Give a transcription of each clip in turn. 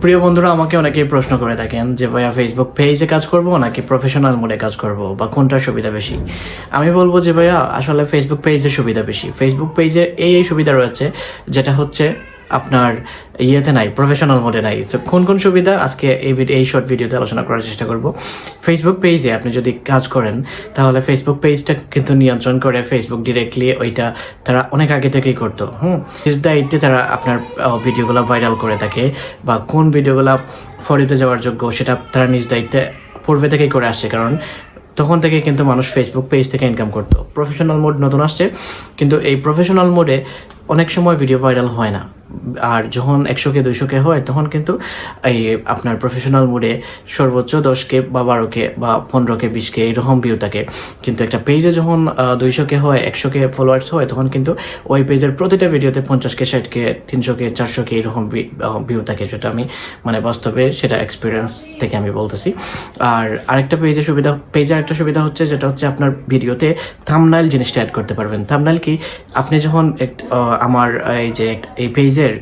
প্রিয় বন্ধুরা, আমাকে অনেকেই প্রশ্ন করে থাকেন যে, ভাইয়া ফেসবুক পেজে কাজ করব নাকি প্রফেশনাল মোডে কাজ করব? বা কোনটার সুবিধা বেশি? আমি বলব যে, ভাইয়া, আসলে ফেসবুক পেজের সুবিধা বেশি। ফেসবুক পেজে এই এই সুবিধা রয়েছে, যেটা হচ্ছে আপনার ইয়েতে নাই প্রফেশনাল মোডে নাই। তো কোন কোন সুবিধা? আজকে এই এই শর্ট ভিডিওতে আলোচনা করার চেষ্টা করব। ফেসবুক পেজে আপনি যদি কাজ করেন, তাহলে ফেসবুক পেজটা কিন্তু নিয়ন্ত্রণ করে ফেসবুক ডিরেক্টলি ওইটা তারা অনেক আগে থেকেই করতো। হুম? নিজ দায়িত্বে তারা আপনার ভিডিওগুলো ভাইরাল করে থাকে বা কোন ভিডিওগুলো ফরিতে যাওয়ার যোগ্য সেটা তারা নিজ দায়িত্বে পূর্বে থেকেই করে আসছে কারণ তখন থেকে কিন্তু মানুষ ফেসবুক পেজ থেকে ইনকাম করতো। প্রফেশনাল মোড নতুন আসছে, কিন্তু এই প্রফেশনাল মোডে অনেক সময় ভিডিও ভাইরাল হয় না। আর যখন একশোকে, দুইশোকে হয়, তখন কিন্তু এই আপনার প্রফেশনাল মোডে সর্বোচ্চ দশকে বা বারোকে বা পনেরোকে, বিশকে এরকম ভিউ থাকে। কিন্তু একটা পেজে যখন দুইশোকে হয়, একশোকে ফলোয়ার্স হয়, তখন কিন্তু ওই পেজের প্রতিটা ভিডিওতে পঞ্চাশকে, ষাটকে, তিনশোকে, চারশোকে এরকম ভিউ থাকে সেটা আমি মানে বাস্তবে সেটা এক্সপিরিয়েন্স থেকে আমি বলতেছি। আর আরেকটা পেজের সুবিধা পেজের একটা সুবিধা হচ্ছে, যেটা হচ্ছে আপনার ভিডিওতে থামনাইল জিনিসটা অ্যাড করতে পারবেন। থামনাইল কি, আপনি যখন আমার এই যে এই এই পেজের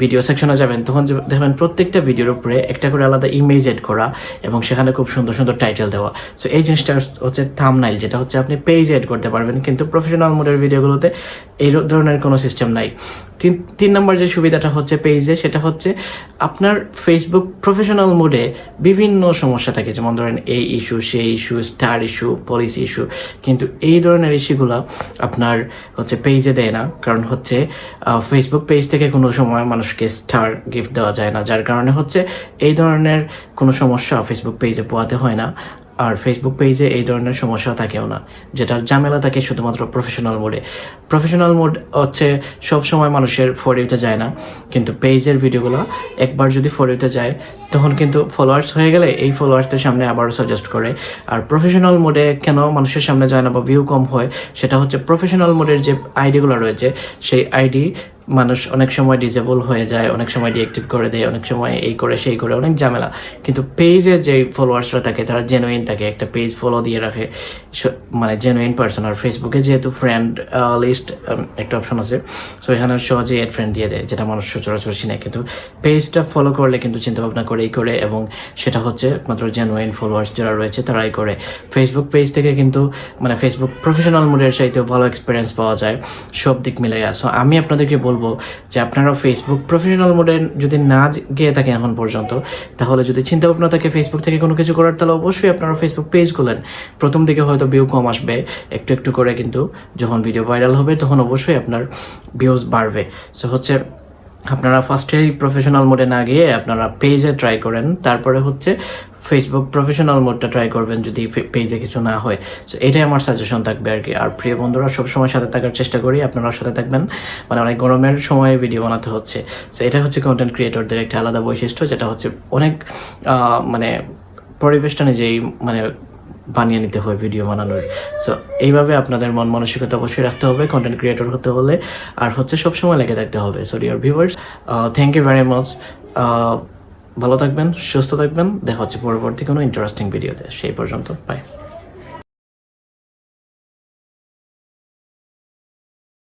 ভিডিও সেকশনে যাবেন, তখন দেখবেন প্রত্যেকটা ভিডিওর উপরে একটা করে আলাদা ইমেজ এড করা এবং সেখানে খুব সুন্দর সুন্দর টাইটেল দেওয়া। সো এই জিনিসটা হচ্ছে থামনাইল যেটা হচ্ছে আপনি পেজ এড করতে পারবেন। কিন্তু প্রফেশনাল মোডের ভিডিওগুলোতে এই ধরনের কোনো সিস্টেম নাই। তিন তিন নম্বর যে সুবিধাটা হচ্ছে পেজে সেটা হচ্ছে আপনার ফেসবুক প্রফেশনাল মোডে বিভিন্ন সমস্যা থাকে। যেমন ধরেন, এই ইস্যু সেই issue star issue policy issue কিন্তু এই ধরনের ইস্যুগুলো আপনার হচ্ছে পেজে দেয় না। কারণ হচ্ছে ফেসবুক পেজ থেকে কোনো সময় মানুষকে স্টার গিফট দেওয়া যায় না, যার কারণে হচ্ছে এই ধরনের কোনো সমস্যা ফেসবুক পেজে পোয়াতে হয় না। আর ফেসবুক পেজে এই ধরনের সমস্যা থাকেও না, যেটার ঝামেলা থাকে শুধুমাত্র প্রফেশনাল মোডে প্রফেশনাল মোড হচ্ছে সব সময় মানুষের ফরিতে যায় না, কিন্তু পেজের ভিডিওগুলো একবার যদি ফরিতে যায়, তখন কিন্তু ফলোয়ার্স হয়ে গেলে এই ফলোয়ার্সদের সামনে আবারও সাজেস্ট করে। আর প্রফেশনাল মোডে কেন মানুষের সামনে যায় না বা ভিউ কম হয়, সেটা হচ্ছে প্রফেশনাল মোডের যে আইডিগুলো রয়েছে, সেই আইডি মানুষ অনেক সময় ডিজেবল হয়ে যায়, অনেক সময় ডিএক্টিভ করে দেয়, অনেক সময় এই করে, সেই করে, অনেক ঝামেলা। কিন্তু পেজে যে ফলোয়ার্সরা থাকে, তারা জেনুইন থাকে, একটা পেজ ফলো দিয়ে রাখে। মানে জেনুইন পার্সন আর ফেসবুকে যেহেতু ফ্রেন্ড লিস্ট একটা অপশন আছে সো এখানে সহজে এড ফ্রেন্ড দিয়ে দেয়, যেটা মানুষ সচরাচর চিনে। কিন্তু পেজটা ফলো করলে কিন্তু চিন্তা ভাবনা করেই করে, এবং সেটা হচ্ছে মাত্র জেনুইন ফলোয়ার্স যারা রয়েছে, তারাই করে। ফেসবুক পেজ থেকে কিন্তু মানে ফেসবুক প্রফেশনাল মোডের চাইতেও ভালো এক্সপিরিয়েন্স পাওয়া যায়, সব দিক মিলে সো আমি আপনাদেরকে বলব যে আপনারা ফেসবুক প্রফেশনাল মোডে যদি না গিয়ে থাকেন এখন পর্যন্ত, তাহলে যদি চিন্তা ভাবনা থাকে ফেসবুক থেকে কোনো কিছু করার, তাহলে অবশ্যই আপনারা ফেসবুক পেজ খুলেন। প্রথম দিকে হয়তো ভিউ কম আসবে, একটু একটু করে কিন্তু যখন ভিডিও ভাইরাল হবে, তখন অবশ্যই আপনার ভিউজ বাড়বে। সো হচ্ছে আপনারা ফার্স্টেই প্রফেশনাল মোডে না গিয়ে আপনারা পেজে ট্রাই করেন। তারপরে হচ্ছে ফেসবুক প্রফেশনাল মোডটা ট্রাই করবেন যদি পেজে কিছু না হয়। সো এটাই আমার সাজেশন থাকবে আর কি। আর প্রিয় বন্ধুরা, সবসময় সাথে থাকার চেষ্টা করি আপনারা সাথে থাকবেন। মানে অনেক গরমের সময় ভিডিও বানাতে হচ্ছে। সো এটা হচ্ছে কন্টেন্ট ক্রিয়েটরদের একটা আলাদা বৈশিষ্ট্য, যেটা হচ্ছে অনেক মানে পরিবেশটা নিজেই মানে বানিয়ে নিতে হয় ভিডিও বানানোর। সো এইভাবে আপনাদের মন মানসিকতা অবশ্যই রাখতে হবে কন্টেন্ট ক্রিয়েটর হতে হলে। আর হচ্ছে সবসময় লেগে থাকতে হবে। So dear viewers thank you very much ভালো থাকবেন সুস্থ থাকবেন। দেখা হচ্ছে পরবর্তী কোনো ইন্টারেস্টিং ভিডিওতে সেই পর্যন্ত বাই